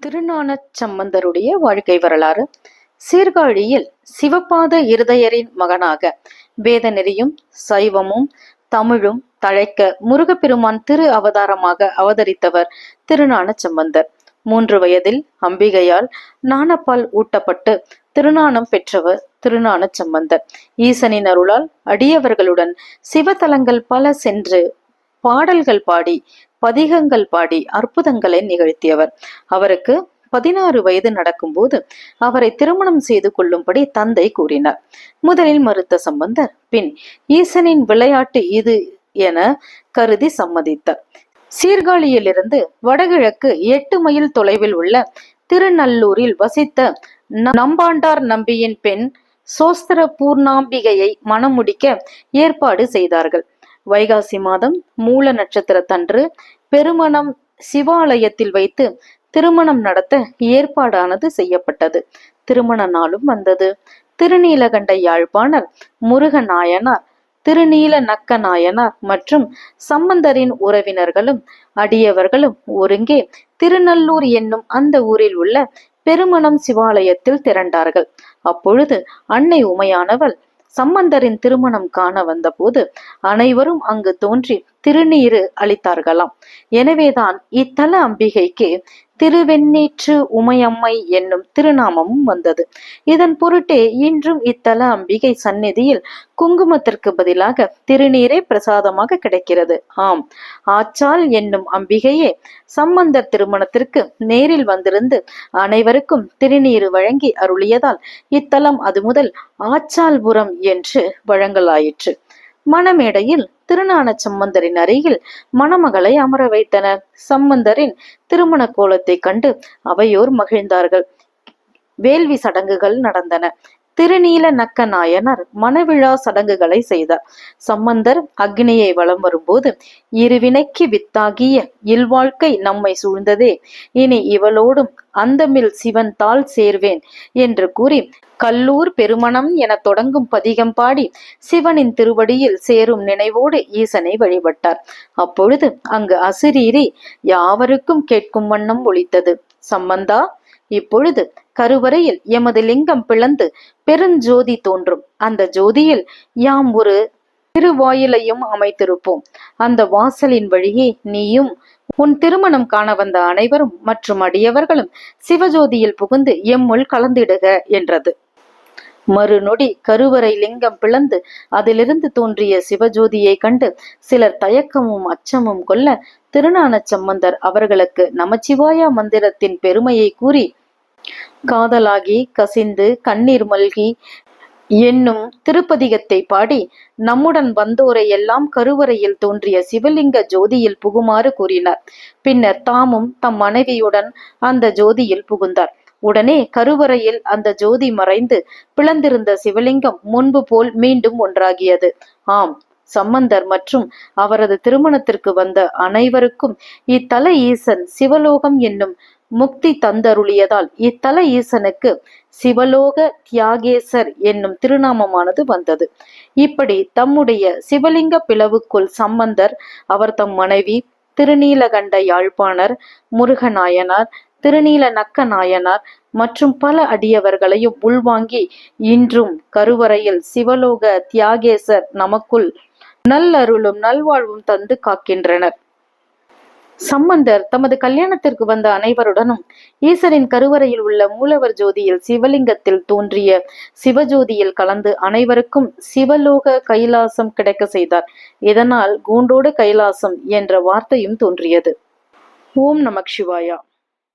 திருஞானச் சம்பந்தருடைய வாழ்க்கை வரலாறு. சீர்காழியில் சிவபாத இருதயரின் மகனாக வேத நெறியும் சைவமும் தமிழும் தழைக்க முருகப்பெருமான் திரு அவதாரமாக அவதரித்தவர் திருஞானச் சம்பந்தர். மூன்று வயதில் அம்பிகையால் நாணப்பால் ஊட்டப்பட்டு திருநாணம் பெற்றவர் திருஞானச் சம்பந்தர். ஈசனின் அருளால் அடியவர்களுடன் சிவத்தலங்கள் பல சென்று பாடல்கள் பாடி பதிகங்கள் பாடி அற்புதங்களை நிகழ்த்தியவர். அவருக்கு பதினாறு வயது நடக்கும்போது அவரை திருமணம் செய்து கொள்ளும்படி தந்தை கூறினார். முதலில் மறுத்த சம்பந்தர் பின் ஈசனின் விளையாட்டு இது என கருதி சம்மதித்தார். சீர்காழியிலிருந்து வடகிழக்கு எட்டு மைல் தொலைவில் உள்ள திருநல்லூரில் வசித்த ந- நம்பாண்டார் நம்பியின் பெண் சோஸ்திர பூர்ணாம்பிகையை மணமுடிக்க ஏற்பாடு செய்தார்கள். வைகாசி மாதம் மூல நட்சத்திரத்தன்று பெருமணம் சிவாலயத்தில் வைத்து திருமணம் நடத்த ஏற்பாடானது செய்யப்பட்டது. திருமண நாளும் வந்தது. திருநீலகண்ட யாழ்ப்பாணர் முருக நாயனார் திருநீல நக்க நாயனார் மற்றும் சம்பந்தரின் உறவினர்களும் அடியவர்களும் ஒருங்கே திருநல்லூர் என்னும் அந்த ஊரில் உள்ள பெருமணம் சிவாலயத்தில் திரண்டார்கள். அப்பொழுது அன்னை உமையானவள் சம்பந்தரின் திருமணம் காண வந்தபோது அனைவரும் அங்கு தோன்றி திருநீறு அளித்தார்களாம். எனவேதான் இத்தல அம்பிகைக்கு திருவெண்ணீற்று உமையம்மை என்னும் திருநாமமும் வந்தது. இதன் பொருட்டே இன்றும் இத்தல அம்பிகை சந்நிதியில் குங்குமத்திற்கு பதிலாக திருநீரே பிரசாதமாக கிடைக்கிறது. ஆம் ஆச்சால் என்னும் அம்பிகையே சம்பந்தர் திருமணத்திற்கு நேரில் வந்திருந்து அனைவருக்கும் திருநீர் வழங்கி அருளியதால் இத்தலம் அது முதல் ஆச்சால்புரம் என்று வழங்கலாயிற்று. மணமேடையில் திருஞான சம்பந்தரின் அருகில் மணமகளை அமர வைத்தனர். சம்பந்தரின் திருமண கோலத்தை கண்டு அவையோர் மகிழ்ந்தார்கள். வேள்வி சடங்குகள் நடந்தன. திருநீல நக்க நாயனார் மணவிழா சடங்குகளை செய்தார். சம்பந்தர் அக்னியை வலம் வரும்போது இருவினைக்கு வித்தாகிய இல்வாழ்க்கை நம்மை சூழ்ந்ததே. இனி இவளோடும் அந்தமில் சிவன் தாள் சேர்வேன் என்று கூறி கல்லூர் பெருமணம் என தொடங்கும் பதிகம் பாடி சிவனின் திருவடியில் சேரும் நினைவோடு ஈசனை வழிபட்டார். அப்பொழுது அங்கு அசிரீரி யாவருக்கும் கேட்கும் வண்ணம் ஒழித்தது சம்பந்தா இப்பொழுது கருவறையில் எமது லிங்கம் பிளந்து பெருஞ்சோதி தோன்றும். அந்த ஜோதியில் யாம் ஒரு திருவாயிலையும் அமைத்திருப்போம். அந்த வாசலின் வழியே நீயும் உன் திருமணம் காண வந்த அனைவரும் மற்றும் அடியவர்களும் சிவஜோதியில் புகுந்து எம்முள் கலந்திடுக என்றது. மறுநொடி கருவறை லிங்கம் பிளந்து அதிலிருந்து தோன்றிய சிவஜோதியை கண்டு சிலர் தயக்கமும் அச்சமும் கொள்ள திருநான சம்பந்தர் அவர்களுக்கு நமச்சிவாயா மந்திரத்தின் பெருமையை கூறி காதலாகி கசிந்து கண்ணீர் மல்கி என்னும் திருப்பதிகத்தை பாடி நம்முடன் வந்தோரை எல்லாம் கருவறையில் தோன்றிய சிவலிங்க ஜோதியில் புகுமாறு கூறினார். பின்னர் தாமும் தம் மனைவியுடன் அந்த ஜோதியில் புகுந்தார். உடனே கருவறையில் அந்த ஜோதி மறைந்து பிளந்திருந்த சிவலிங்கம் முன்பு போல் மீண்டும் ஒன்றாகியது. ஆம் சம்பந்தர் மற்றும் அவரது திருமணத்திற்கு வந்த அனைவருக்கும் இத்தல ஈசன் சிவலோகம் என்னும் முக்தி தந்தருளியதால் இத்தல ஈசனுக்கு சிவலோக தியாகேசர் என்னும் திருநாமமானது வந்தது. இப்படி தம்முடைய சிவலிங்க பிளவுக்குள் சம்பந்தர் அவர் தம் மனைவி திருநீலகண்ட யாழ்ப்பாணர் முருகநாயனார் திருநீல நக்க நாயனார் மற்றும் பல அடியவர்களையும் உள்வாங்கி இன்றும் கருவறையில் சிவலோக தியாகேசர் நமக்குள் நல்லருளும் நல்வாழ்வும் தந்து காக்கின்றனர். சம்பந்தர் தமது கல்யாணத்திற்கு வந்த அனைவருடனும் ஈசரின் கருவறையில் உள்ள மூலவர் ஜோதியில் சிவலிங்கத்தில் தோன்றிய சிவஜோதியில் கலந்து அனைவருக்கும் சிவலோக கைலாசம் கிடைக்க செய்தார். இதனால் கூண்டோடு கைலாசம் என்ற வார்த்தையும் தோன்றியது. ஓம் நமக் சிவாயா.